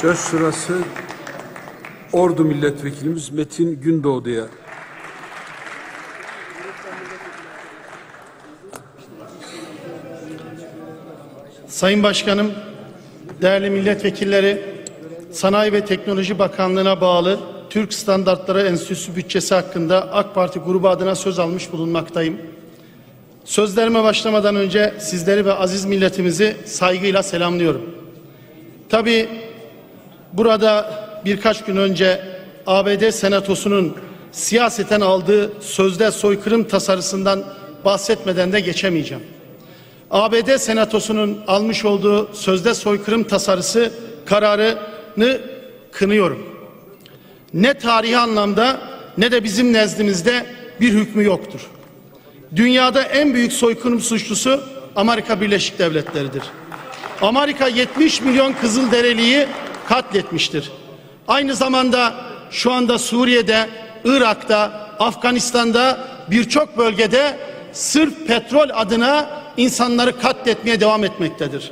Söz sırası Ordu Milletvekilimiz Metin Gündoğdu'ya. Sayın Başkanım, değerli milletvekilleri, Sanayi ve Teknoloji Bakanlığı'na bağlı Türk Standartları Enstitüsü bütçesi hakkında AK Parti grubu adına söz almış bulunmaktayım. Sözlerime başlamadan önce sizleri ve aziz milletimizi saygıyla selamlıyorum. Tabii burada birkaç gün önce ABD Senatosu'nun siyaseten aldığı sözde soykırım tasarısından bahsetmeden de geçemeyeceğim. ABD Senatosu'nun almış olduğu sözde soykırım tasarısı kararını kınıyorum. Ne tarihi anlamda ne de bizim nezdimizde bir hükmü yoktur. Dünyada en büyük soykırım suçlusu Amerika Birleşik Devletleri'dir. Amerika 70 milyon Kızılderiliyi katletmiştir. Aynı zamanda şu anda Suriye'de, Irak'ta, Afganistan'da birçok bölgede sırf petrol adına insanları katletmeye devam etmektedir.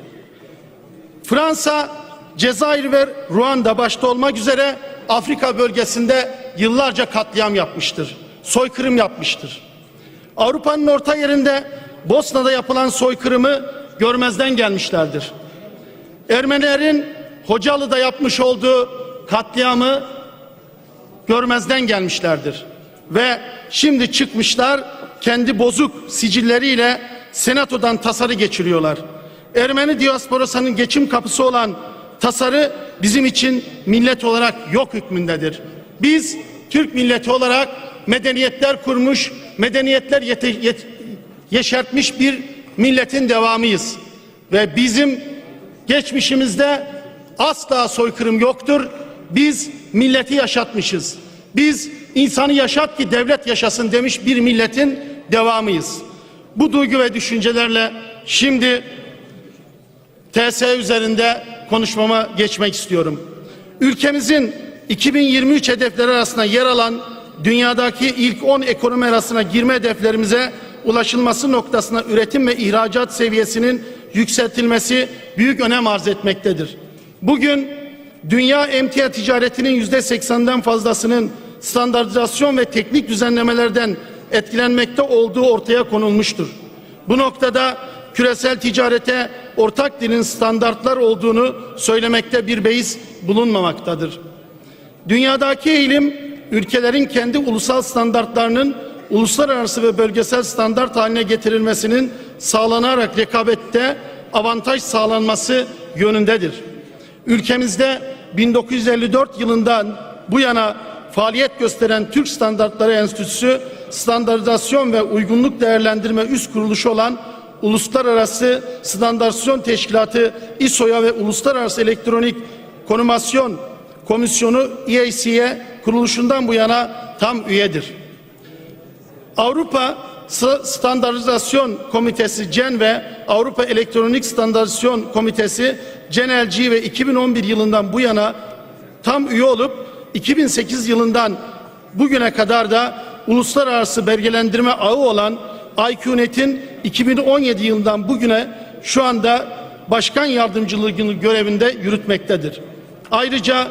Fransa, Cezayir ve Ruanda başta olmak üzere Afrika bölgesinde yıllarca katliam yapmıştır. Soykırım yapmıştır. Avrupa'nın orta yerinde Bosna'da yapılan soykırımı görmezden gelmişlerdir. Ermenilerin Hocalı'da yapmış olduğu katliamı görmezden gelmişlerdir. Ve şimdi çıkmışlar kendi bozuk sicilleriyle senatodan tasarı geçiriyorlar. Ermeni diasporasının geçim kapısı olan tasarı bizim için millet olarak yok hükmündedir. Biz Türk milleti olarak medeniyetler kurmuş, medeniyetler yete, yet, yeşertmiş bir milletin devamıyız. Ve bizim geçmişimizde asla soykırım yoktur. Biz milleti yaşatmışız. Biz insanı yaşat ki devlet yaşasın demiş bir milletin devamıyız. Bu duygu ve düşüncelerle şimdi TSE üzerinde konuşmama geçmek istiyorum. Ülkemizin 2023 hedefleri arasında yer alan dünyadaki ilk 10 ekonomi arasına girme hedeflerimize ulaşılması noktasında üretim ve ihracat seviyesinin yükseltilmesi büyük önem arz etmektedir. Bugün dünya emtia ticaretinin yüzde seksenden fazlasının standartizasyon ve teknik düzenlemelerden etkilenmekte olduğu ortaya konulmuştur. Bu noktada küresel ticarete ortak dilin standartlar olduğunu söylemekte bir beis bulunmamaktadır. Dünyadaki eğilim ülkelerin kendi ulusal standartlarının uluslararası ve bölgesel standart haline getirilmesinin sağlanarak rekabette avantaj sağlanması yönündedir. Ülkemizde 1954 yılından bu yana faaliyet gösteren Türk Standartları Enstitüsü standartizasyon ve uygunluk değerlendirme üst kuruluşu olan Uluslararası Standartizasyon Teşkilatı İSO'ya ve Uluslararası Elektronik Konumasyon Komisyonu EAC'ye kuruluşundan bu yana tam üyedir. Avrupa Standartizasyon Komitesi CEN ve Avrupa Elektronik Standartizasyon Komitesi CENLG ve 2011 yılından bu yana tam üye olup 2008 yılından bugüne kadar da uluslararası belgelendirme ağı olan IQNet'in 2017 yılından bugüne şu anda başkan yardımcılığı görevinde yürütmektedir. Ayrıca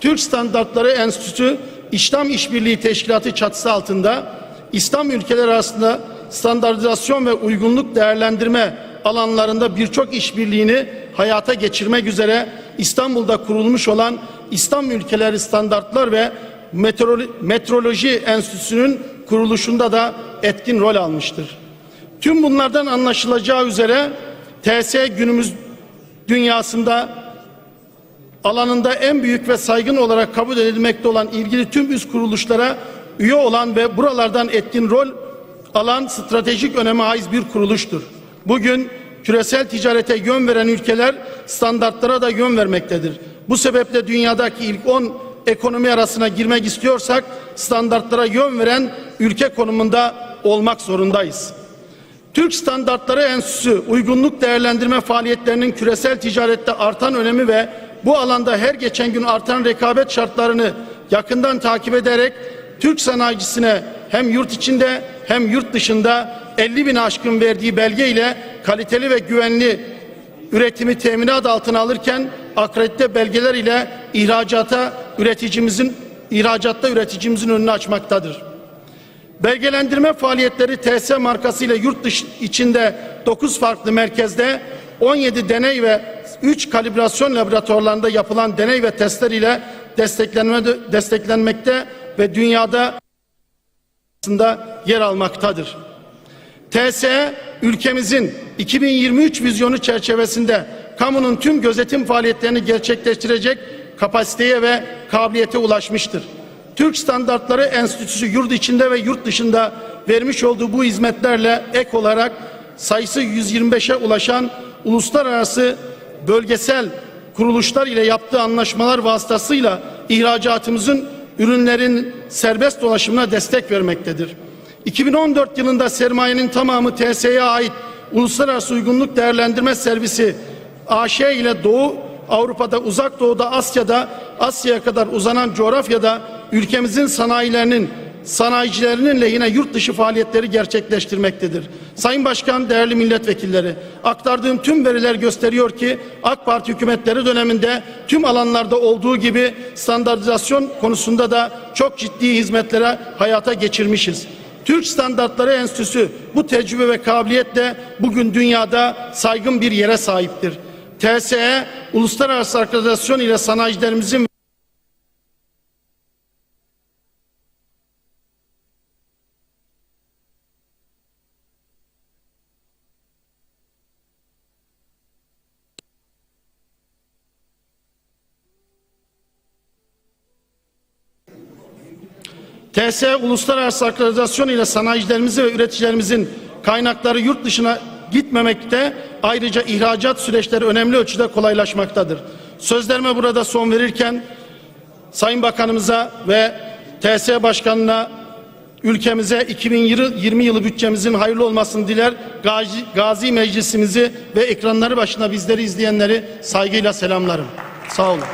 Türk Standartları Enstitüsü İslam İşbirliği Teşkilatı çatısı altında İslam ülkeleri arasında standartizasyon ve uygunluk değerlendirme alanlarında birçok işbirliğini hayata geçirmek üzere İstanbul'da kurulmuş olan İslam Ülkeleri Standartlar ve Metroloji Enstitüsü'nün kuruluşunda da etkin rol almıştır. Tüm bunlardan anlaşılacağı üzere TSE günümüz dünyasında alanında en büyük ve saygın olarak kabul edilmekte olan ilgili tüm üst kuruluşlara üye olan ve buralardan etkin rol alan stratejik öneme haiz bir kuruluştur. Bugün küresel ticarete yön veren ülkeler standartlara da yön vermektedir. Bu sebeple dünyadaki ilk 10 ekonomi arasına girmek istiyorsak standartlara yön veren ülke konumunda olmak zorundayız. Türk Standartları Enstitüsü uygunluk değerlendirme faaliyetlerinin küresel ticarette artan önemi ve bu alanda her geçen gün artan rekabet şartlarını yakından takip ederek Türk sanayicisine hem yurt içinde hem yurt dışında 50 bin aşkın verdiği belge ile kaliteli ve güvenli üretimi teminat altına alırken akredite belgeler ile ihracata üreticimizin ihracatta üreticimizin önünü açmaktadır. Belgelendirme faaliyetleri TS markasıyla yurt dışı içinde 9 farklı merkezde 17 deney ve 3 kalibrasyon laboratuvarlarında yapılan deney ve testler ile desteklenme, desteklenmekte ve dünyada arasında yer almaktadır. TSE ülkemizin 2023 vizyonu çerçevesinde kamunun tüm gözetim faaliyetlerini gerçekleştirecek kapasiteye ve kabiliyete ulaşmıştır. Türk Standartları Enstitüsü yurt içinde ve yurt dışında vermiş olduğu bu hizmetlerle ek olarak sayısı 125'e ulaşan uluslararası bölgesel kuruluşlar ile yaptığı anlaşmalar vasıtasıyla ihracatımızın ürünlerin serbest dolaşımına destek vermektedir. 2014 yılında sermayenin tamamı TSE'ye ait Uluslararası Uygunluk Değerlendirme Servisi AŞ ile Doğu Avrupa'da, Uzak Doğu'da, Asya'da, Asya'ya kadar uzanan coğrafyada ülkemizin sanayilerinin, sanayicilerinin lehine yurt dışı faaliyetleri gerçekleştirmektedir. Sayın Başkan, değerli milletvekilleri, aktardığım tüm veriler gösteriyor ki AK Parti hükümetleri döneminde tüm alanlarda olduğu gibi standartizasyon konusunda da çok ciddi hizmetlere hayata geçirmişiz. Türk Standartları Enstitüsü bu tecrübe ve kabiliyetle bugün dünyada saygın bir yere sahiptir. TSE, uluslararası akreditasyon ile sanayicilerimizin TSE uluslararası akreditasyon ile sanayicilerimizi ve üreticilerimizin kaynakları yurt dışına gitmemekte ayrıca ihracat süreçleri önemli ölçüde kolaylaşmaktadır. Sözlerime burada son verirken Sayın Bakanımıza ve TSE Başkanı'na ülkemize 2020 yılı bütçemizin hayırlı olmasını diler. Gazi, Gazi Meclisimizi ve ekranları başına bizleri izleyenleri saygıyla selamlarım. Sağ olun.